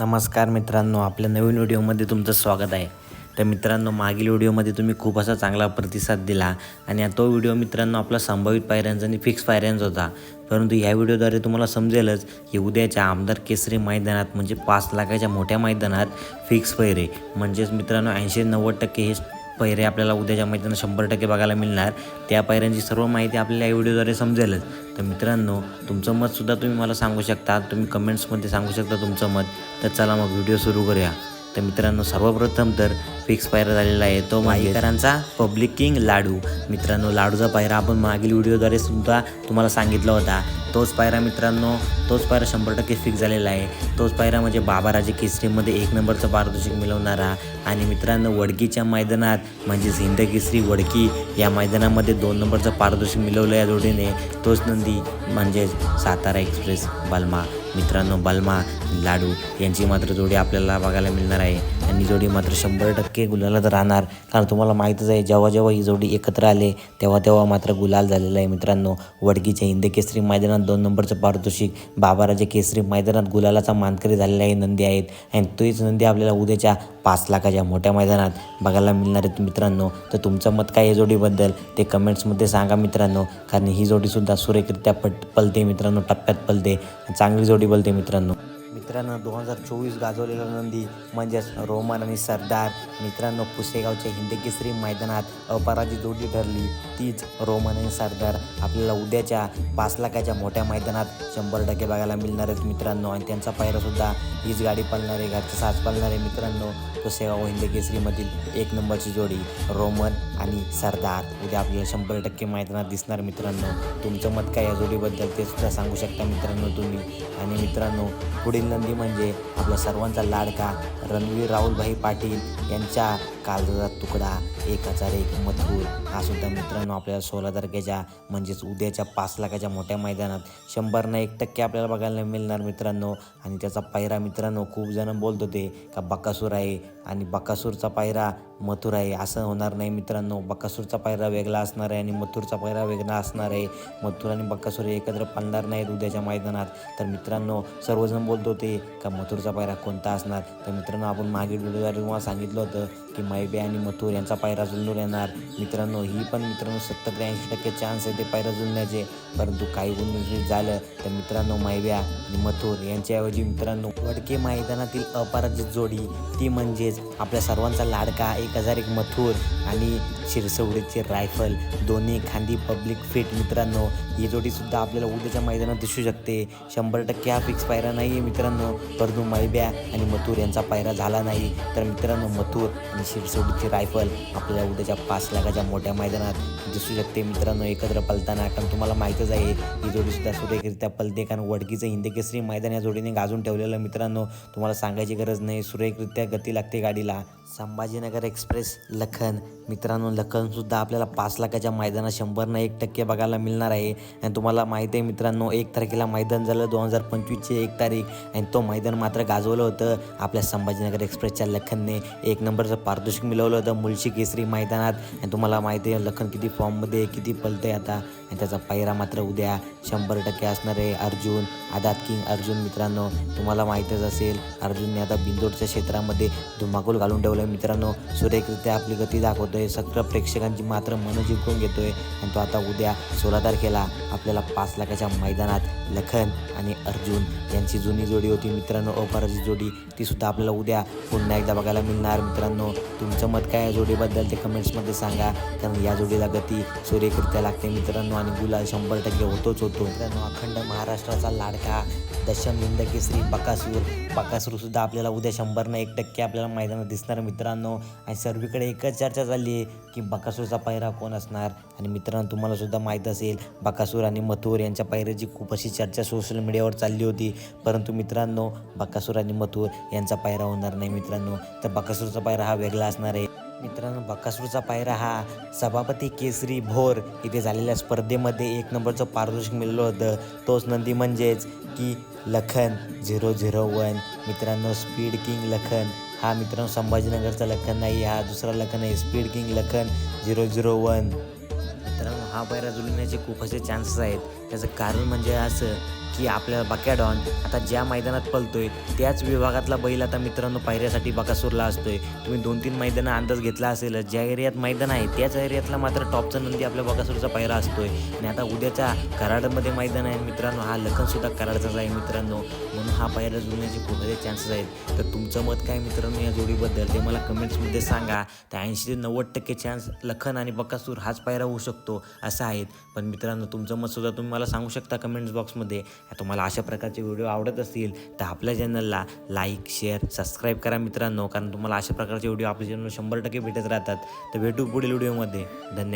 नमस्कार मित्रांनो आपल्या नवीन व्हिडिओमध्ये तुमचं स्वागत आहे. तर मित्रांनो मागील व्हिडिओमध्ये तुम्ही खूप असा चांगला प्रतिसाद दिला आणि तो व्हिडिओ मित्रांनो आपला संभावित पायऱ्यांचा आणि फिक्स पायऱ्यांचा होता. परंतु ह्या व्हिडिओद्वारे तुम्हाला समजेलच की उद्याच्या आमदार केसरी मैदानात म्हणजे पाच लाखाच्या मोठ्या मैदानात फिक्स पायरे म्हणजेच मित्रांनो ऐंशी नव्वद टक्के हे पैरे आपल्याला उद्याच्या मैदानात शंभर टक्के बघायला मिळणार. त्या पैऱ्यांची सर्व माहिती आपल्याला या व्हिडिओद्वारे समजेलच. तर मित्रांनो तुमचं मतसुद्धा तुम्ही मला सांगू शकता. तुम्ही कमेंट्समध्ये सांगू शकता तुमचं मत. तर चला मग व्हिडिओ सुरू करूया. तर मित्रांनो सर्वप्रथम तर फिक्स पायरा झालेला आहे. तो माहीकरांचा पब्लिक किंग लाडू. मित्रांनो लाडूचा पायरा आपण मागील व्हिडिओद्वारे सुद्धा तुम्हाला सांगितला होता. तोच पायरा मित्रांनो तोच पायरा शंभर टक्के फिक्स झालेला आहे. तोच पायरा म्हणजे बाबाराजे केसरीमध्ये एक नंबरचं पारितोषिक मिळवणारा. आणि मित्रांनो वडकीच्या मैदानात म्हणजेच हिंद केसरी वडकी या मैदानामध्ये दोन नंबरचं पारितोषिक मिळवलं या जोडीने. तोच नंदी म्हणजेच सातारा एक्सप्रेस बलमा. मित्रांनो बलमा लाडू यांची मात्र जोडी आपल्याला बघायला मिळणार आहे. आणि जोडी मात्र शंभर टक्के गुलालात राहणार. कारण तुम्हाला माहीतच आहे जेव्हा जेव्हा ही जोडी एकत्र आले तेव्हा तेव्हा मात्र गुलाल झालेला आहे मित्रांनो. वडकीच्या हिंद केसरी मैदानात दोन नंबरचं पारितोषिक बाबाराजे केसरी मैदानात गुलालाचा मानकरी झालेला आहे नंदी आहेत. आणि तोच नंदी आपल्याला उद्याच्या पाच लाखाच्या मोठ्या मैदानात बघायला मिळणार आहेत मित्रांनो. तर तुमचं मत काय या जोडीबद्दल? ते कमेंट्समध्ये सांगा मित्रांनो. कारण ही जोडीसुद्धा सुरेखरित्या पट पलते मित्रांनो टप्प्यात पलते. चांगली जोडी पलते मित्रांनो. मित्रांनो दोन हजार चोवीस गाजवलेला नंदी म्हणजेच रोमन आणि सरदार. मित्रांनो पुसेगावच्या हिंदकेसरी मैदानात अपराजित जोडी ठरली. तीच रोमन आणि सरदार. आपल्याला उद्याच्या पाच लाखाच्या मोठ्या मैदानात शंभर टक्के बघायला मिळणार आहेत मित्रांनो. आणि त्यांचा पायरासुद्धा हीच गाडी पालणारे घरचे घरचा साज मित्रांनो पुसेगाव हिंदकेसरीमधील एक नंबरची जोडी रोमन आणि सरदार. उद्या आपल्याला शंभर टक्के मैदानात दिसणार मित्रांनो. तुमचं मत काय या जोडीबद्दल ते सुद्धा सांगू शकता मित्रांनो तुम्ही. आणि मित्रांनो पुढे पुढील नंदी म्हणजे आपला सर्वांचा लाडका रणवीर राहुलभाई पाटील यांच्या काळजाचा तुकडा एक हजार एक मथुर हा सुद्धा मित्रांनो आपल्याला सोळा तारखेच्या म्हणजेच उद्याच्या पाच लाखाच्या मोठ्या मैदानात शंभरनं एक टक्के आपल्याला बघायला मिळणार मित्रांनो. आणि त्याचा पायरा मित्रांनो खूप जण बोलत होते का बकासूर आहे आणि बकासूरचा पायरा मथुर आहे. असं होणार नाही मित्रांनो. बकासूरचा पायरा वेगळा असणार आहे आणि मथुरचा पायरा वेगळा असणार आहे. मथुर आणि बकासूर हे एकत्र पडणार नाहीत उद्याच्या मैदानात. तर मित्रांनो सर्वजण बोलत होते का मथुरचा पायरा कोणता असणार? तर मित्रांनो आपण मागील व्हिडिओद्वारे तुम्हाला सांगितलं होतं की मैबे आणि मथुर यांचा पायरा जुळून येणार. मित्रांनो ही पण मित्रांनो सत्तर ते ऐंशी टक्के चान्स आहे ते पायरा जुळण्याचे परंतु काही गुण झालं तर मित्रांनो मायब्या आणि मथुर यांच्याऐवजी मित्रांनो वडके मैदानातील अपराजित जोडी ती म्हणजेच आपल्या सर्वांचा लाडका एक हजार एक मथुर आणि शिरसवडीचे रायफल. दोन्ही खांदी पब्लिक फिट मित्रांनो ही जोडीसुद्धा आपल्याला उद्याच्या मैदानात दिसू शकते. शंभर टक्के हा फिक्स पायरा नाही आहे मित्रांनो. परंतु मैब्या आणि मथुर यांचा पायरा झाला नाही. तर मित्रांनो मथुर आणि शिरसवडीची रायफल आपल्याला उद्याच्या पाच लाखाच्या मोठ्या मैदानात दिसू शकते. मित्रांनो एकत्र पलताना कारण तुम्हाला माहीतच आहे ही जोडीसुद्धा सुरेखरित्या पलते कारण वडकीचं हिंदकेसरी मैदान या जोडीने गाजून ठेवलेलं मित्रांनो तुम्हाला सांगायची गरज नाही सुरेखरित्या गती लागते गाडीला. संभाजीनगर एक्सप्रेस लखन. मित्रांनो लखनसुद्धा आपल्याला पाच लाखाच्या मैदानात शंभरनं एक टक्के बघायला मिळणार आहे. आणि तुम्हाला माहिती आहे मित्रांनो एक तारखेला मैदान झालं दोन हजार पंचवीसची एक तारीख. आणि तो मैदान मात्र गाजवलं होतं आपल्या संभाजीनगर एक्सप्रेसच्या लखनने. एक नंबरचं पारितोषिक मिळवलं होतं मुळशी केसरी मैदानात. आणि तुम्हाला माहिती आहे लखन किती फॉर्ममध्ये आहे, किती आहे आता. आणि त्याचा पायरा मात्र उद्या शंभर टक्के असणार आहे अर्जुन. आदात किंग अर्जुन मित्रांनो तुम्हाला माहीतच असेल अर्जुनने आता बिंदोडच्या क्षेत्रामध्ये धुमाकूल घालून ठेवलं आहे मित्रांनो सुरेखरित्या आपली गती दाखवतोय. सगळं प्रेक्षकांची मात्र मनं जिंकून घेतोय. आणि तो आता उद्या सोळा तारखेला आपल्याला पाच लाखाच्या मैदानात लखन आणि अर्जुन यांची जुनी जोडी होती. मित्रांनो अपराजित जोडी ती सुद्धा आपल्याला उद्या पुन्हा एकदा बघायला मिळणार. मित्रांनो तुमचं मत काय या जोडीबद्दल ते कमेंट्समध्ये सांगा. कारण या जोडीला गती सूर्यकृत्या लागते मित्रांनो. आणि गुलाल शंभर टक्के होतोच होतो. मित्रांनो अखंड महाराष्ट्राचा लाडका दशम हिंद केसरी बकासूर. बकासूरसुद्धा आपल्याला उद्या शंभरनं एक टक्के आपल्याला मैदानात दिसणार मित्रांनो. आणि सर्वीकडे एकच चर्चा चालली आहे की बकासूरचा पायरा कोण असणार? आणि मित्रांनो तुम्हाला सुद्धा माहीत असेल बकासूर आणि मथुर यांच्या पायऱ्याची खूप अशी चर्चा सोशल मीडियावर चालली होती. परंतु मित्रांनो बकासूर आणि मथुर यांचा पायरा होणार नाही मित्रांनो. तर बकासूरचा पायरा हा वेगळा असणार आहे. मित्रांनो बकासूरचा पायरा हा सभापती केसरी भोर इथे झालेल्या स्पर्धेमध्ये एक नंबरचं पारितोषिक मिळलं होतं. तोच नंदी म्हणजेच की लखन झिरो झिरो वन. मित्रांनो स्पीड किंग लखन. हा मित्रांनो संभाजीनगरचा लखन नाही हा दुसरा लखन आहे. Speed king Lakhan zero zero one. मित्रांनो हा पायरा जुळण्याचे खूप असे चान्सेस आहेत. त्याचं कारण म्हणजे असं की आपल्या बकॅडॉन आता ज्या मैदानात पलतोय त्याच विभागातला बैल आता मित्रांनो पायऱ्यासाठी बकासूरला असतोय. तुम्ही दोन तीन मैदानं अंदाज घेतला असेल ज्या एरियात मैदान आहे त्याच एरियातला मात्र टॉपचा नंदी आपल्या बकासूरचा पायरा असतोय. आणि आता उद्याच्या कराडमध्ये मैदान आहे मित्रांनो हा लखनसुद्धा कराडचाच आहे मित्रांनो. म्हणून हा पायरा जुळण्याचे खूप सारे चान्सेस आहेत. तर तुमचं मत काय मित्रांनो या जोडीबद्दल? ते मला कमेंट्समध्ये सांगा. तर ऐंशी ते नव्वद टक्के चान्स लखन आणि बकासूर हाच पायरा होऊ शकतो असं आहेत. पण मित्रांनो तुमचं मतसुद्धा तुम्ही मला सांगू शकता कमेंट्स बॉक्समध्ये. तुम्हाला अशा प्रकारचे व्हिडिओ आवडत असतील तर आपल्या चॅनलला लाईक शेअर सबस्क्राईब करा मित्रांनो. कारण तुम्हाला अशा प्रकारचे व्हिडिओ आपल्या चॅनलला शंभर टक्के भेटत राहतात. तर भेटू पुढील व्हिडिओमध्ये. धन्यवाद.